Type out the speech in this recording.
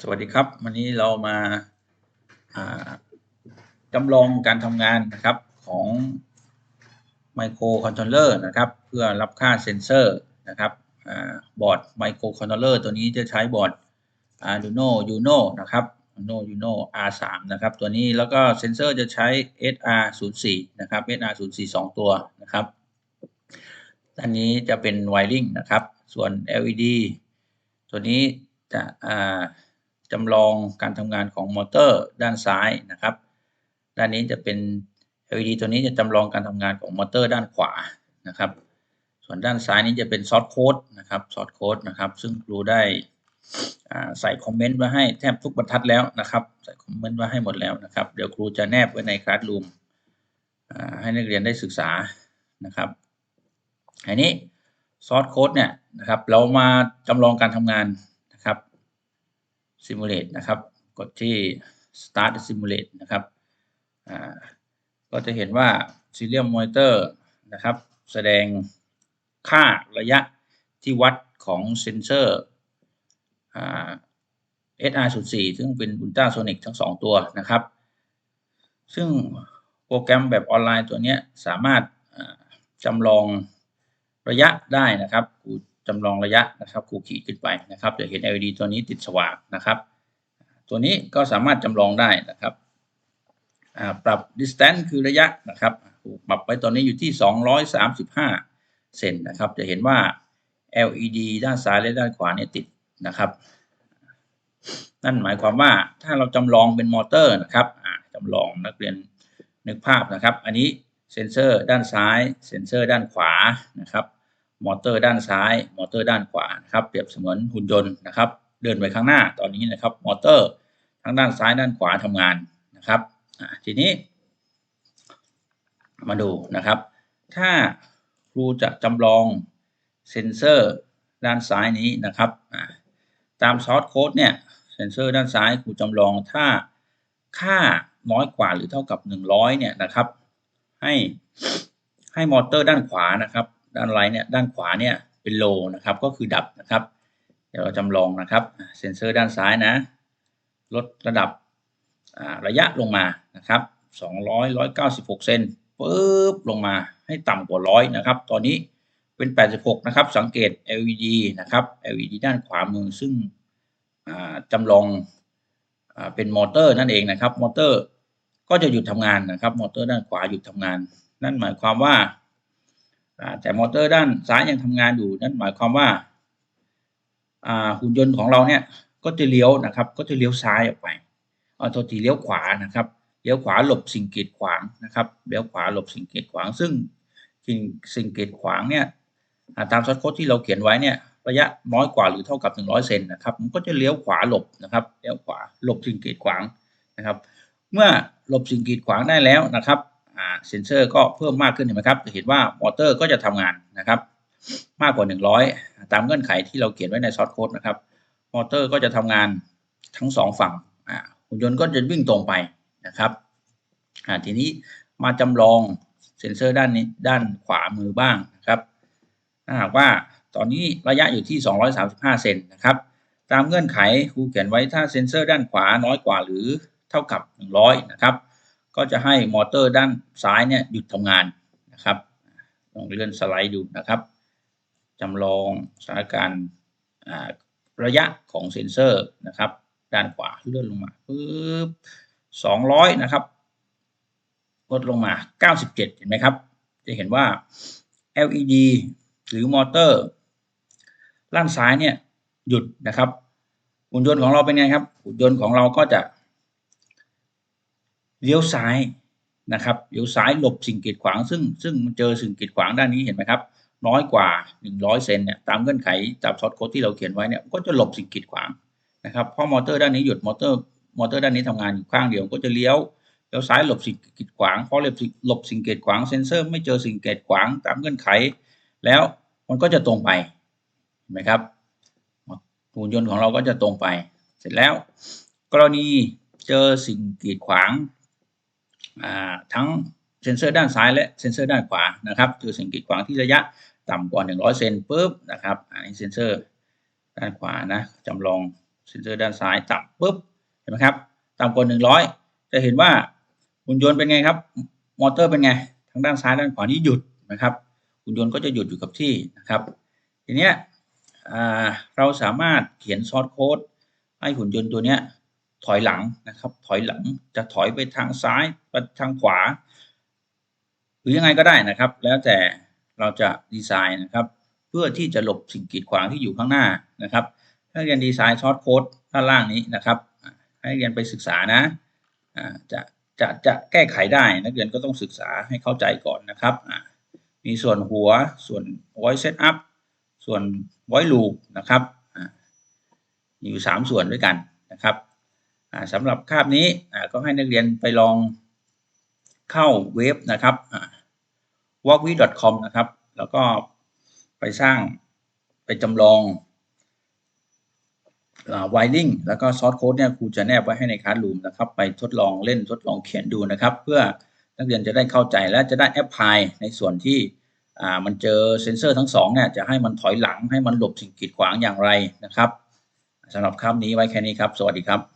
สวัสดีครับ วันนี้เรามาจำลองการทำงานนะครับของไมโครคอนโทรลเลอร์นะครับ เพื่อรับค่าเซนเซอร์นะครับอบอร์ดไมโครคอนโทรลเลอร์ตัวนี้จะใช้บอร์ด Arduino Uno นะครับ Arduino Uno R3 นะครับ ตัวนี้แล้วก็เซนเซอร์จะใช้ SR04 นะครับ SR04 2 ตัวนะครับด้านนี้จะเป็นไวริงนะครับ ส่วน LED ตัวนี้จะอ่า จำลองการทำงานของมอเตอร์ด้านซ้ายนะครับ ด้านนี้จะเป็น LED ตัวนี้จะจำลองการทำงานของมอเตอร์ด้านขวานะครับ ส่วนด้านซ้ายนี้จะเป็นซอสโค้ดนะครับซอสโค้ดนะครับ ซึ่งครูได้ใส่คอมเมนต์ไว้ให้แทบทุกบรรทัดแล้วนะครับ ใส่คอมเมนต์ไว้ให้หมดแล้วนะครับ เดี๋ยวครูจะแนบไว้ในคลาสรูมให้นักเรียนได้ศึกษานะครับอันนี้ซอสโค้ดเนี่ยนะครับ เรามาจำลองการทำงาน simulate นะครับ กดที่ start simulate นะครับก็จะเห็นว่า serial monitor นะครับ แสดงค่าระยะที่วัดของเซนเซอร์ SR04 ซึ่งเป็น ultrasonic ทั้ง 2 ตัวนะครับ ซึ่งโปรแกรมแบบออนไลน์ตัวนี้สามารถจำลองระยะได้นะครับ จำลองระยะนะครับคูขีดขึ้นไปนะครับ จะเห็น LED ตัวนี้ติดสว่างนะครับ ตัวนี้ก็สามารถจำลองได้นะครับปรับ distance คือระยะนะครับปรับไปตอนนี้อยู่ที่ 235 เซนนะครับ จะเห็นว่า LED ด้านซ้ายและด้านขวาเนี่ยติดนะครับ นั่นหมายความว่าถ้าเราจำลองเป็นมอเตอร์นะครับจำลองนักเรียนนึกภาพนะครับ อันนี้เซนเซอร์ด้านซ้าย เซนเซอร์ด้านขวานะครับ มอเตอร์ด้านซ้าย มอเตอร์ด้านขวานะครับ เปรียบเสมือนหุ่นยนต์นะครับ เดินไปข้างหน้าตอนนี้นะครับ มอเตอร์ทั้งด้านซ้ายด้านขวาทำงานนะครับทีนี้ มาดูนะครับ ถ้าครูจะจำลองเซนเซอร์ด้านซ้ายนี้นะครับตามซอสโค้ดเนี่ยเซนเซอร์ด้านซ้ายครูจำลองถ้าค่าน้อยกว่าหรือเท่ากับ 100เนี่ยนะครับ ให้ให้มอเตอร์ด้านขวานะครับ ด้านไลน์เนี่ยด้านขวาเนี่ยเป็นโลนะครับก็คือดับนะครับ เดี๋ยวเราจำลองนะครับเซนเซอร์ด้านซ้ายนะ ลดระดับระยะลงมานะครับ200 196 เซนปึ๊บลงมาให้ต่ำกว่า100นะครับ ตอนนี้เป็น 86 นะครับ สังเกต LED นะครับ LED ด้านขวามือซึ่งจำลองเป็นมอเตอร์นั่นเองนะครับ มอเตอร์ก็จะหยุดทำงานนะครับ มอเตอร์ด้านขวาหยุดทำงาน นั่นหมายความว่า แต่มอเตอร์ด้านซ้ายยังทำงานอยู่นั่นหมายความว่าหุ่นยนต์ของเราเนี่ยก็จะเลี้ยวนะครับ ก็จะเลี้ยวซ้ายออกไปเอาตัวทีเลี้ยวขวานะครับเลี้ยวขวาหลบสิ่งกีดขวางนะครับเลี้ยวขวาหลบสิ่งกีดขวาง ซึ่งสิ่งสิ่งกีดขวางเนี่ยตามซอสโค้ดที่เราเขียนไว้เนี่ยระยะน้อยกว่าหรือเท่ากับ 100 เซนนะครับ มันก็จะเลี้ยวขวาหลบนะครับ เลี้ยวขวาหลบสิ่งกีดขวางนะครับ เมื่อหลบสิ่งกีดขวางได้แล้วนะครับ เซนเซอร์ก็เพิ่มมากขึ้นเห็นไหมครับจะเห็นว่ามอเตอร์ก็จะทำงานนะครับ มากกว่า 100 ตามเงื่อนไขที่เราเขียนไว้ในซอสโค้ดนะครับ มอเตอร์ก็จะทำงานทั้งสองฝั่งหุ่นยนต์ก็จะวิ่งตรงไปนะครับทีนี้มาจำลองเซ็นเซอร์ด้านนี้ด้านขวามือบ้างนะครับถ้าหากว่าตอนนี้ระยะอยู่ที่ 235 เซนนะครับ ตามเงื่อนไขครูเขียนไว้ถ้าเซ็นเซอร์ด้านขวาน้อยกว่าหรือเท่ากับ 100 นะครับ ก็จะให้มอเตอร์ด้านซ้ายเนี่ยหยุดทำงานนะครับลองเลื่อนสไลด์ดูนะครับจำลองสถานการณ์ระยะของเซ็นเซอร์นะครับ ด้านขวาเลื่อนลงมาปึ๊บสองร้อยนะครับลดลงมาเก้าสิบเจ็ดเห็นไหมครับ จะเห็นว่า LED หรือมอเตอร์ล่างซ้ายเนี่ยหยุดนะครับหุ่นยนต์ของเราเป็นไงครับหุ่นยนต์ของเราก็จะ เลี้ยวซ้ายนะครับเลี้ยวซ้ายหลบสิ่งกีดขวาง ซึ่งซึ่งมันเจอสิ่งกีดขวางด้านนี้เห็นไหมครับ น้อยกว่า 100 เซนเนี่ยตามเงื่อนไขจับช็อตโค้ดที่เราเขียนไว้เนี่ยก็จะหลบสิ่งกีดขวางนะครับเพราะมอเตอร์ด้านนี้หยุดมอเตอร์มอเตอร์ด้านนี้ทำงานอยู่ข้างเดียวก็จะเลี้ยวเลี้ยวซ้ายหลบสิ่งกีดขวางเพราะหลบหลบสิ่งกีดขวางเซนเซอร์ ไม่เจอสิ่งกีดขวางตามเงื่อนไข แล้วมันก็จะตรงไปเห็นไหมครับหุ่นยนต์ของเราก็จะตรงไป เสร็จแล้ว กรณีเจอสิ่งกีดขวาง ทั้งเซนเซอร์ด้านซ้ายและเซนเซอร์ด้านขวานะครับเจอสิ่งกีดขวางที่ระยะต่ำกว่า 100 เซนปุ๊บนะครับอันนี้เซนเซอร์ด้านขวานะจำลองเซนเซอร์ด้านซ้ายต่ำปุ๊บเห็นไหมครับต่ำกว่า 100 จะเห็นว่าหุ่นยนต์เป็นไงครับ มอเตอร์เป็นไงทางด้านซ้ายด้านขวานี้หยุดนะครับหุ่นยนต์ก็จะหยุดอยู่กับที่นะครับ ทีเนี้ยเราสามารถเขียนซอสโค้ดให้หุ่นยนต์ตัวเนี้ย ถอยหลังนะครับ ถอยหลังจะถอยไปทางซ้ายไปทางขวา หรือยังไงก็ได้นะครับ แล้วแต่เราจะดีไซน์นะครับ เพื่อที่จะหลบสิ่งกีดขวางที่อยู่ข้างหน้านะครับถ้าเรียนดีไซน์ซอสโค้ดด้านล่างนี้นะครับ ให้เรียนไปศึกษานะจะจะจะแก้ไขได้นักเรียนก็ต้องศึกษาให้เข้าใจก่อนนะครับ มีส่วนหัวส่วน voice setup ส่วน voice loop นะครับอ่ามีอยู่สามส่วนด้วยกันนะครับ สำหรับคาบนี้ก็ให้นักเรียนไปลองเข้าเว็บนะครับ walkwe.com นะครับ แล้วก็ไปสร้างไปจำลองไวริงแล้วก็ซอสโค้ดเนี่ยครูจะแนบไว้ให้ในคลาสรูมนะครับ ไปทดลองเล่นทดลองเขียนดูนะครับ เพื่อนักเรียนจะได้เข้าใจและจะได้แอปพลายในส่วนที่มันเจอเซนเซอร์ทั้งสองเนี่ยจะให้มันถอยหลังให้มันหลบสิ่งกีดขวางอย่างไรนะครับสำหรับคำนี้ไว้แค่นี้ครับ สวัสดีครับ